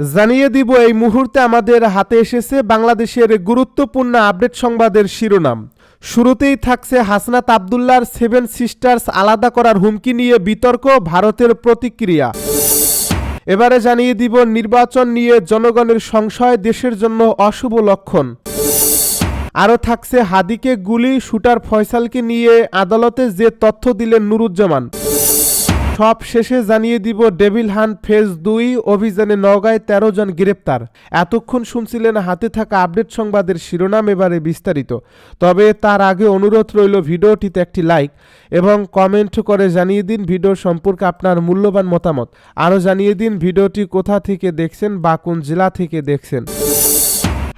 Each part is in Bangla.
জানিয়ে দিব, এই মুহূর্তে আমাদের হাতে এসেছে বাংলাদেশের গুরুত্বপূর্ণ আপডেট সংবাদের শিরোনাম। শুরুতেই থাকছে হাসনাত আবদুল্লার সেভেন সিস্টার্স আলাদা করার হুমকি নিয়ে বিতর্ক, ভারতের প্রতিক্রিয়া। এবারে জানিয়ে দিব, নির্বাচন নিয়ে জনগণের সংশয়, দেশের জন্য অশুভ লক্ষণ। আরও থাকছে হাদিকে গুলি, শুটার ফয়সালকে নিয়ে আদালতে যে তথ্য দিলেন নুরুজ্জামান। সব শেষে জানিয়ে দিব, ডেভিল হান্ট ফেজ দুই অভিযানে নওগাঁয় তেরো জন গ্রেপ্তার। এতক্ষণ শুনছিলেন হাতে থাকা আপডেট সংবাদের শিরোনাম এবারে বিস্তারিত। তবে তার আগে অনুরোধ রইল ভিডিওটিতে একটি লাইক এবং কমেন্ট করে জানিয়ে দিন ভিডিও সম্পর্কে আপনার মূল্যবান মতামত। আরও জানিয়ে দিন ভিডিওটি কোথা থেকে দেখছেন বা কোন জেলা থেকে দেখছেন।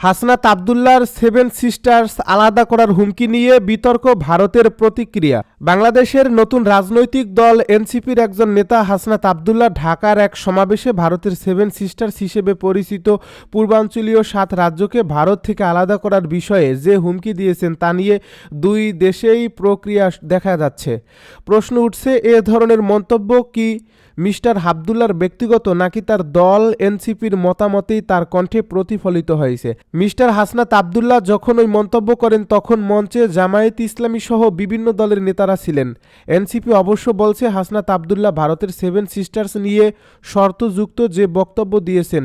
হাসনাত আবদুল্লার সেভেন সিস্টার্স আলাদা করার হুমকি নিয়ে বিতর্ক ভারতের প্রতিক্রিয়া। বাংলাদেশের নতুন রাজনৈতিক দল এনসিপির একজন নেতা হাসনাত আবদুল্লাহ ঢাকার এক সমাবেশে ভারতের সেভেন সিস্টার্স হিসেবে পরিচিত পূর্বাঞ্চলীয় সাত রাজ্যকে ভারত থেকে আলাদা করার বিষয়ে যে হুমকি দিয়েছেন তা নিয়ে দুই দেশেই প্রক্রিয়া দেখা যাচ্ছে। প্রশ্ন উঠছে, এ ধরনের মন্তব্য কি? মিস্টার হাবদুল্লার ব্যক্তিগত নাকি তার দল এনসিপির মতামতেই তার কণ্ঠে প্রতিফলিত হয়েছে। মিস্টার হাসনাত আবদুল্লাহ যখন ওই মন্তব্য করেন, তখন মঞ্চে জামায়াত ইসলামী সহ বিভিন্ন দলের নেতারা ছিলেন। এনসিপি অবশ্য বলছে, হাসনাত আবদুল্লাহ ভারতের সেভেন সিস্টার্স নিয়ে শর্তযুক্ত যে বক্তব্য দিয়েছেন,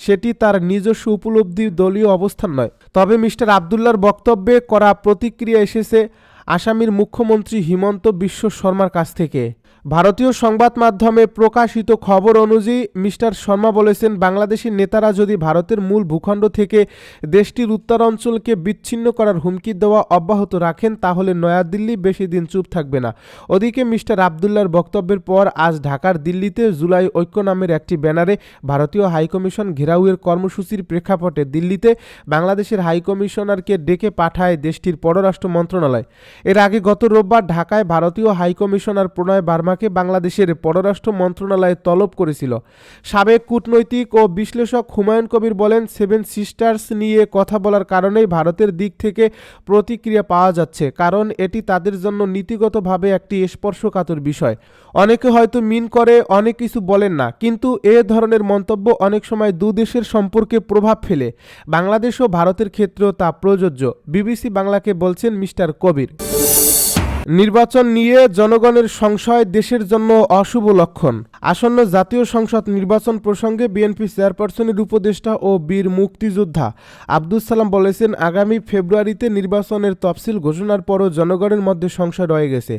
সেটি তার নিজস্ব উপলব্ধি দলীয় অবস্থান নয়। তবে মিস্টার আবদুল্লার বক্তব্যে করা প্রতিক্রিয়া এসেছে আসামির মুখ্যমন্ত্রী হিমন্ত বিশ্ব শর্মার কাছ থেকে। ভারতীয় সংবাদ মাধ্যমে প্রকাশিত খবর অনুযায়ী মিস্টার শর্মা বলেছেন, বাংলাদেশের নেতারা যদি ভারতের মূল ভূখণ্ড থেকে দেশটির উত্তরাঞ্চলকে বিচ্ছিন্ন করার হুমকি দেওয়া অব্যাহত রাখেন, তাহলে নয়াদিল্লি বেশি দিন চুপ থাকবে না। ওদিকে মিস্টার আবদুল্লার বক্তব্যের পর আজ ঢাকার দিল্লিতে জুলাই ঐক্য নামের একটি ব্যানারে ভারতীয় হাইকমিশন ঘেরাউয়ের কর্মসূচির প্রেক্ষাপটে দিল্লিতে বাংলাদেশের হাইকমিশনারকে ডেকে পাঠায় দেশটির পররাষ্ট্র মন্ত্রণালয়। এর আগে গত রোববার ঢাকায় ভারতীয় হাইকমিশনার প্রণয় বার্মাকে বাংলাদেশের পররাষ্ট্র মন্ত্রণালয়ে তলব করেছিল। সাবেক কূটনৈতিক ও বিশ্লেষক হুমায়ুন কবির বলেন, সেভেন সিস্টার্স নিয়ে কথা বলার কারণেই ভারতের দিক থেকে প্রতিক্রিয়া পাওয়া যাচ্ছে, কারণ এটি তাদের জন্য নীতিগতভাবে একটি স্পর্শকাতর বিষয়। অনেকে হয়তো মিন করে, অনেক কিছু বলেন না, কিন্তু এ ধরনের মন্তব্য অনেক সময় দু দেশের সম্পর্কে প্রভাব ফেলে। বাংলাদেশ ও ভারতের ক্ষেত্রেও তা প্রযোজ্য। বিবিসি বাংলাকে বলছেন মিস্টার কবির। নির্বাচন নিয়ে জনগণের সংশয় দেশের জন্য অশুভ লক্ষণ। আসন্ন জাতীয় সংসদ নির্বাচন প্রসঙ্গে বিএনপি চেয়ারপারসনের উপদেষ্টা ও বীর মুক্তিযোদ্ধা আব্দুল সালাম বলেছেন, আগামী ফেব্রুয়ারিতে নির্বাচনের তফসিল ঘোষণার পরও জনগণের মধ্যে সংশয় রয়ে গেছে।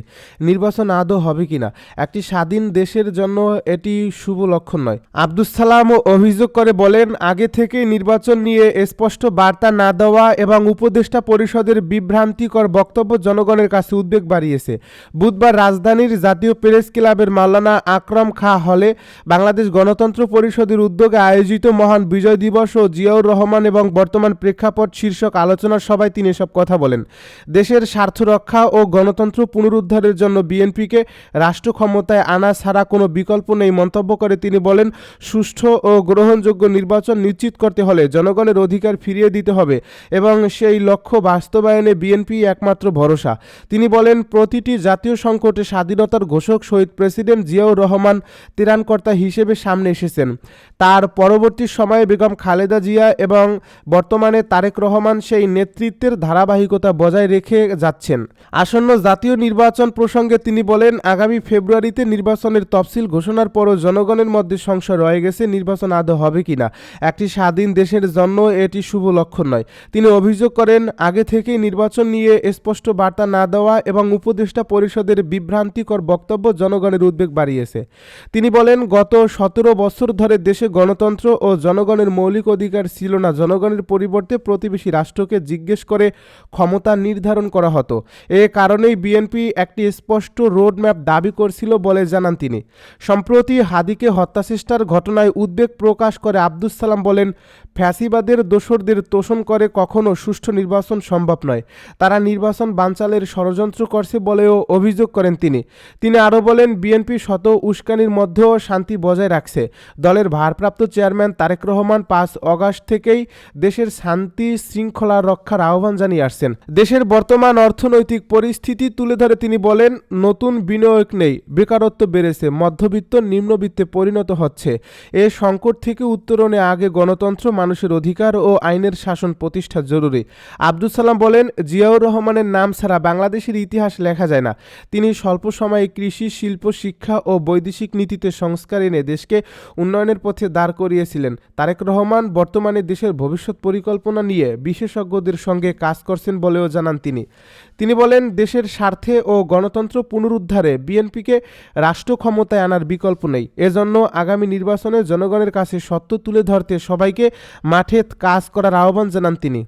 নির্বাচন আদৌ হবে কিনা? একটি স্বাধীন দেশের জন্য এটি শুভ লক্ষণ নয়। আব্দুল সালাম অভিযোগ করে বলেন, আগে থেকেই নির্বাচন নিয়ে স্পষ্ট বার্তা না দেওয়া এবং উপদেষ্টা পরিষদের বিভ্রান্তিকর বক্তব্য জনগণের কাছে উদ্বেগ বাড়িয়েছে বুধবার রাজধানীর জাতীয় প্রেস ক্লাবের মাওলানা আকরম খা হলে বাংলাদেশ গণতন্ত্র পরিষদের উদ্যোগে আয়োজিত মহান বিজয় দিবস ও জিয়াউর রহমান এবং বর্তমান প্রেক্ষাপট শীর্ষক আলোচনা সভায় তিনি এসব কথা বলেন। দেশের স্বার্থ রক্ষা ও গণতন্ত্র পুনরুদ্ধারের জন্য বিএনপিকে রাষ্ট্র ক্ষমতায় আনা ছাড়া কোনো বিকল্প নেই মন্তব্য করে তিনি বলেন, সুষ্ঠু ও গ্রহণযোগ্য নির্বাচন নিশ্চিত করতে হলে জনগণের অধিকার ফিরিয়ে দিতে হবে এবং সেই লক্ষ্য বাস্তবায়নে বিএনপি একমাত্র ভরসা। তিনি বলেন প্রতিটি জাতীয় সংকটে স্বাধীনতার ঘোষক শহীদ প্রেসিডেন্ট জিয়াউর রহমান ত্রাণকর্তা হিসেবে সামনে এসেছেন। তার পরবর্তী সময়ে বেগম খালেদা জিয়া এবং বর্তমানে তারেক রহমান সেই নেতৃত্বের ধারাবাহিকতা বজায় রেখে যাচ্ছেন। আসন্ন জাতীয় নির্বাচন প্রসঙ্গে তিনি বলেন, আগামী ফেব্রুয়ারিতে নির্বাচনের তফসিল ঘোষণার পরও জনগণের মধ্যে সংশয় রয়ে গেছে, নির্বাচন আদৌ হবে কিনা। একটি স্বাধীন দেশের জন্য এটি শুভ লক্ষণ নয়। তিনি অভিযোগ করেন, আগে থেকেই নির্বাচন নিয়ে স্পষ্ট বার্তা না দেওয়া এবং উপদেষ্টা পরিষদের বিভ্রান্তিকর বক্তব্য জনগণের উদ্বেগ বাড়িয়েছে। তিনি বলেন, গত সতেরো বছর ধরে দেশে গণতন্ত্র ও জনগণের মৌলিক অধিকার ছিল না। জনগণের পরিবর্তে প্রতিবেশী রাষ্ট্রকে জিজ্ঞেস করে ক্ষমতা নির্ধারণ করা হতো। এ কারণেই বিএনপি একটি স্পষ্ট রোডম্যাপ দাবি করছিল বলে জানান তিনি। সম্প্রতি হাদিকে হত্যাচেষ্টার ঘটনায় উদ্বেগ প্রকাশ করে আব্দুস সালাম বলেন ফ্যাসিবাদের দোসরদের তোষণ করে কখনো সুষ্ঠু নির্বাচন সম্ভব নয়। তারা নির্বাচন বানচালের ষড়যন্ত্র করছে বলেও অভিযোগ করেন তিনি। তিনি আরও বলেন, বিএনপি শত উস্কানির মধ্যেও শান্তি বজায় রাখছে। দলের ভারপ্রাপ্ত চেয়ারম্যান তারেক রহমান পাঁচ অগাস্ট থেকেই দেশের শান্তি শৃঙ্খলা রক্ষার আহ্বান জানিয়ে আসছেন। দেশের বর্তমান অর্থনৈতিক পরিস্থিতি তুলে ধরে তিনি বলেন, নতুন বিনিয়োগ নেই, বেকারত্ব বেড়েছে, মধ্যবিত্ত নিম্নবিত্তে পরিণত হচ্ছে। এ সংকট থেকে উত্তরণে আগে গণতন্ত্র মানুষের অধিকার ও আইনের শাসন প্রতিষ্ঠা জরুরি। আব্দুল সালাম বলেন, জিয়াউর রহমানের নাম ছাড়া বাংলাদেশের ইতিহাস লেখা যায় না। তিনি স্বল্প সময়ে কৃষি, শিল্প, শিক্ষা ও বৈদেশিক নীতিতে সংস্কার এনে দেশকে উন্নয়নের পথে দাঁড় করিয়েছিলেন। তারেক রহমান বর্তমানে দেশের ভবিষ্যৎ পরিকল্পনা নিয়ে বিশেষজ্ঞদের সঙ্গে কাজ করছেন বলেও জানান তিনি। তিনি বলেন, দেশের স্বার্থে ও গণতন্ত্র পুনরুদ্ধারে বিএনপিকে রাষ্ট্র ক্ষমতায় আনার বিকল্প নেই। এজন্য আগামী নির্বাচনে জনগণের কাছে সত্য তুলে ধরতে সবাইকে মাঠে কাজ করার আহ্বান জানান তিনি।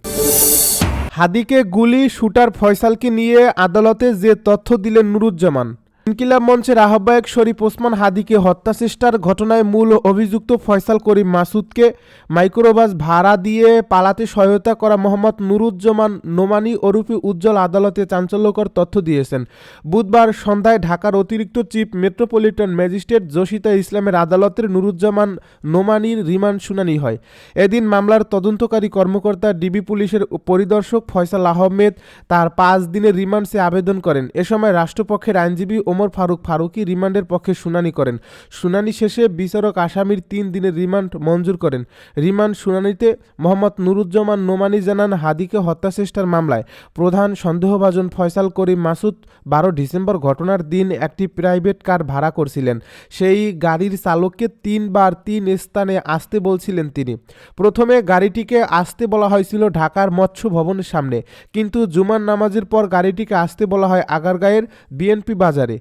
হাদিকে গুলি, শুটার, ফয়সালকে নিয়ে আদালতে যে তথ্য দিলেন নুরুজ্জামান। ইনকিলাব মঞ্চের আহ্বায়ক শরীফ ওসমান হাদিকে হত্যাচেষ্টার ঘটনায় মূল অভিযুক্ত ফয়সাল করিম মাসুদকে মাইক্রোবাস ভাড়া দিয়ে পালাতে সহায়তা করা মোহাম্মদ নুরুজ্জামান নোমানি ওরফে উজ্জ্বল আদালতে চাঞ্চল্যকর তথ্য দিয়েছেন। বুধবার সন্ধ্যায় ঢাকার অতিরিক্ত চিফ মেট্রোপলিটন ম্যাজিস্ট্রেট জসিতা ইসলামের আদালতের নুরুজ্জামান নোমানির রিমান্ড শুনানি হয়। এদিন মামলার তদন্তকারী কর্মকর্তা ডিবি পুলিশের পরিদর্শক ফয়সাল আহমেদ তার পাঁচ দিনের রিমান্ডে আবেদন করেন। এ সময় রাষ্ট্রপক্ষের আইনজীবী ওমর ফারুক ফারুকি রিমান্ডের পক্ষে শুনানি করেন। শুনানি শেষে বিচারক আসামির তিন দিনের রিমান্ড মঞ্জুর করেন। রিমান্ড শুনানিতে মোহাম্মদ নুরুজ্জামান নোমানি জানান হাদিকে হত্যাচেষ্টার মামলায়। প্রধান সন্দেহভাজন ফয়সাল করিম মাসুদ বারো ডিসেম্বর ঘটনার দিন একটি প্রাইভেট কার ভাড়া করছিলেন। সেই গাড়ির চালককে তিনবার তিন স্থানে আসতে বলছিলেন তিনি। প্রথমে গাড়িটিকে আসতে বলা হয়েছিল ঢাকার মৎস্য ভবনের সামনে। কিন্তু জুমার নামাজের পর গাড়িটিকে আসতে বলা হয় আগারগাঁয়ের বিএনপি বাজারে।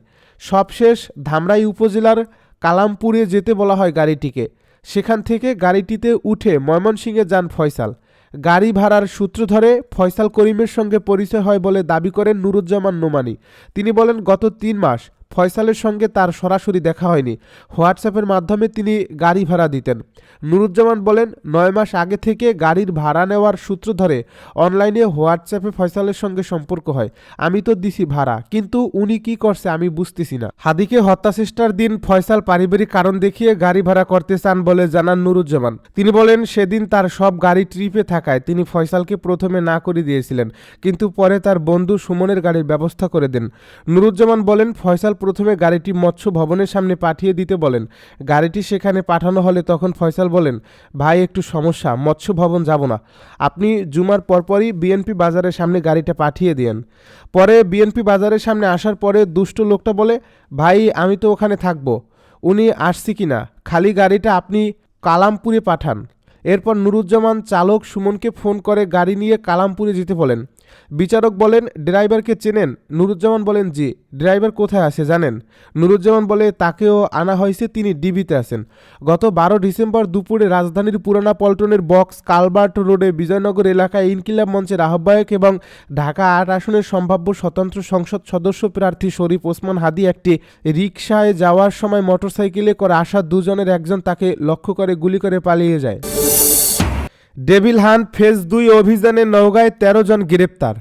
সবশেষ ধামরাই উপজেলার কালামপুরে যেতে বলা হয় গাড়িটিকে। সেখান থেকে গাড়িটিতে উঠে ময়মনসিংহে যান ফয়সাল। গাড়ি ভাড়ার সূত্র ধরে ফয়সাল করিমের সঙ্গে পরিচয় হয় বলে দাবি করেন নুরুজ্জামান নোমানি। তিনি বলেন, গত তিন মাস ফয়সালের সঙ্গে তার সরাসরি দেখা হয়নি। হোয়াটসঅ্যাপের মাধ্যমে তিনি গাড়ি ভাড়া দিতেন। নুরুজ্জামান বলেন, নয় মাস আগে থেকে গাড়ির ভাড়া নেওয়ার সূত্র ধরে অনলাইনে হোয়াটসঅ্যাপে ফয়সালের সঙ্গে সম্পর্ক হয়। আমি তো দিছি ভাড়া, কিন্তু উনি কি করছে আমি বুঝতেছি না। হাদিকে হত্যাচেষ্টার দিন ফয়সাল পারিবারিক কারণ দেখিয়ে গাড়ি ভাড়া করতে চান বলে জানান নুরুজ্জামান। তিনি বলেন, সেদিন তার সব গাড়ি ট্রিপে থাকায় তিনি ফয়সালকে প্রথমে না করে দিয়েছিলেন, কিন্তু পরে তার বন্ধু সুমনের গাড়ির ব্যবস্থা করে দেন। নুরুজ্জামান বলেন, ফয়সাল প্রথমে গাড়িটি মৎস্য ভবনের সামনে পাঠিয়ে দিতে বলেন। গাড়িটি সেখানে পাঠানো হলে তখন ফয়সাল বলেন, ভাই, একটু সমস্যা, মৎস্য ভবন যাব না। আপনি জুমার পরপরই বিএনপি বাজারের সামনে গাড়িটা পাঠিয়ে দিয়েন। পরে বিএনপি বাজারের সামনে আসার পরে দুষ্ট লোকটা বলে, ভাই, আমি তো ওখানে থাকব। উনি আসছি কি না খালি গাড়িটা আপনি কালামপুরে পাঠান। এরপর নুরুজ্জামান চালক সুমনকে ফোন করে গাড়ি নিয়ে কালামপুরে যেতে বলেন। বিচারক বলেন, ড্রাইভারকে চেনেন। নুরুজ্জামান বলেন, জি, ড্রাইভার কোথায় আছে জানেন? নুরুজ্জামান বলে, তাকেও আনা হয়েছে, তিনি ডিবিতে আছেন। গত বারো ডিসেম্বর দুপুরে রাজধানীর পুরানা পল্টনের বক্স কালবার্ট রোডে বিজয়নগর এলাকায় ইনকিলাব মঞ্চের আহ্বায়ক এবং ঢাকা আট আসনের সম্ভাব্য স্বতন্ত্র সংসদ সদস্য প্রার্থী শরীফ ওসমান হাদি একটি রিকশায় যাওয়ার সময় মোটরসাইকেলে করে আসা দুজনের একজন তাকে লক্ষ্য করে গুলি করে পালিয়ে যায়। ডেভিল হান্ট ফেজ দুই অভিযানে নওগাঁয় তেরো জন গ্রেপ্তার।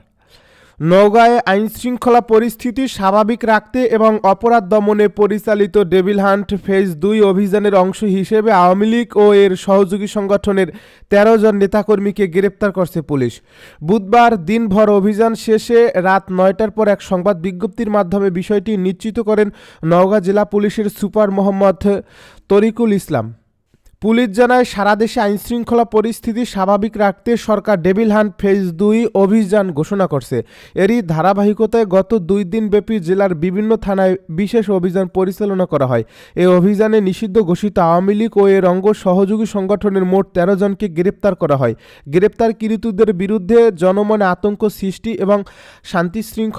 নওগাঁয় আইনশৃঙ্খলা পরিস্থিতি স্বাভাবিক রাখতে এবং অপরাধ দমনে পরিচালিত ডেভিল হান্ট ফেজ দুই অভিযানের অংশ হিসেবে আওয়ামী লীগ ও এর সহযোগী সংগঠনের তেরো জন নেতাকর্মীকে গ্রেপ্তার করছে পুলিশ। বুধবার দিনভর অভিযান শেষে রাত নয়টার পর এক সংবাদ বিজ্ঞপ্তির মাধ্যমে বিষয়টি নিশ্চিত করেন নওগাঁ জেলা পুলিশের সুপার মোহাম্মদ তরিকুল ইসলাম। পুলিশ জানায়, সারা দেশে আইনশৃঙ্খলা পরিস্থিতি স্বাভাবিক রাখতে সরকার ডেভিল হান্ট ফেজ দুই অভিযান ঘোষণা করছে। এরই ধারাবাহিকতায় গত দুই দিন ব্যাপী জেলার বিভিন্ন থানায় বিশেষ অভিযান পরিচালনা করা হয়। এই অভিযানে নিষিদ্ধ ঘোষিত আওয়ামী লীগ ও এর অঙ্গ সহযোগী সংগঠনের মোট তেরো জনকে গ্রেপ্তার করা হয়। গ্রেপ্তারকৃতদের বিরুদ্ধে জনমনে আতঙ্ক সৃষ্টি এবং শান্তি শৃঙ্খলা